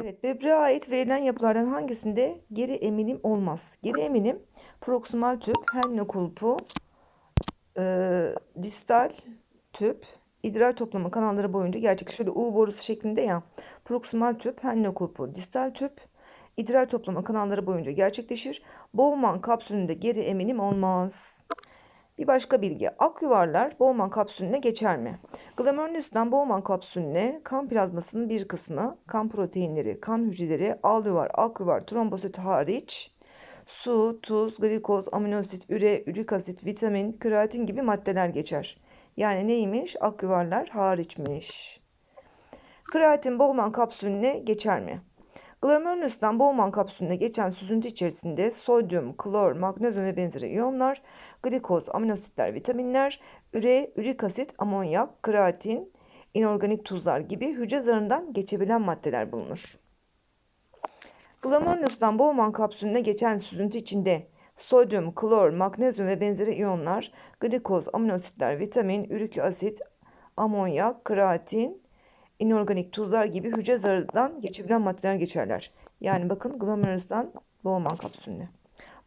Evet, böbreğe ait verilen yapılardan hangisinde geri emilim olmaz? Geri emilim proksimal tüp, Henle kulpu, e, distal tüp, idrar toplama kanalları boyunca gerçekleşir. Şöyle U borusu şeklinde ya. Proksimal tüp, Henle kulpu, distal tüp, idrar toplama kanalları boyunca gerçekleşir. Bowman kapsülünde geri emilim olmaz. Bir başka bilgi. Ak yuvarlar Bowman kapsülüne geçer mi? Glomerulus'tan Bowman kapsülüne kan plazmasının bir kısmı, kan proteinleri, kan hücreleri, al yuvar, ak yuvar, trombosit hariç su, tuz, glikoz, aminosit, üre, ürik asit, vitamin, kreatin gibi maddeler geçer. Yani neymiş? Ak yuvarlar hariçmiş. Kreatin Bowman kapsülüne geçer mi? Glomerulus'tan Bowman kapsülüne geçen süzüntü içerisinde sodyum, klor, magnezyum ve benzeri iyonlar, glikoz, aminositler, vitaminler, üre, ürik asit, amonyak, kreatin, inorganik tuzlar gibi hücre zarından geçebilen maddeler bulunur. Glomerulos'tan Bowman kapsülüne geçen süzüntü içinde sodyum, klor, magnezyum ve benzeri iyonlar, glikoz, aminositler, vitamin, ürik asit, amonyak, kreatin, inorganik tuzlar gibi hücre zarından geçebilen maddeler geçerler. Yani bakın glomerulos'tan Bowman kapsülüne.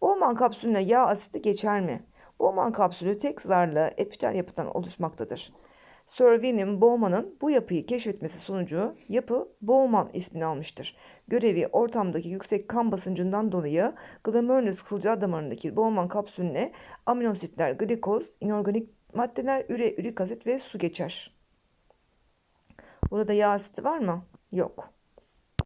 Bowman kapsülüne yağ asidi geçer mi? Bowman kapsülü tek zarlı epitel yapıdan oluşmaktadır. Sir William Bowman'ın bu yapıyı keşfetmesi sonucu yapı Bowman ismini almıştır. Görevi ortamdaki yüksek kan basıncından dolayı glomerulus kılcal damarındaki Bowman kapsülüne aminositler, glikoz, inorganik maddeler, üre, ürik asit ve su geçer. Burada yağ asidi var mı? Yok.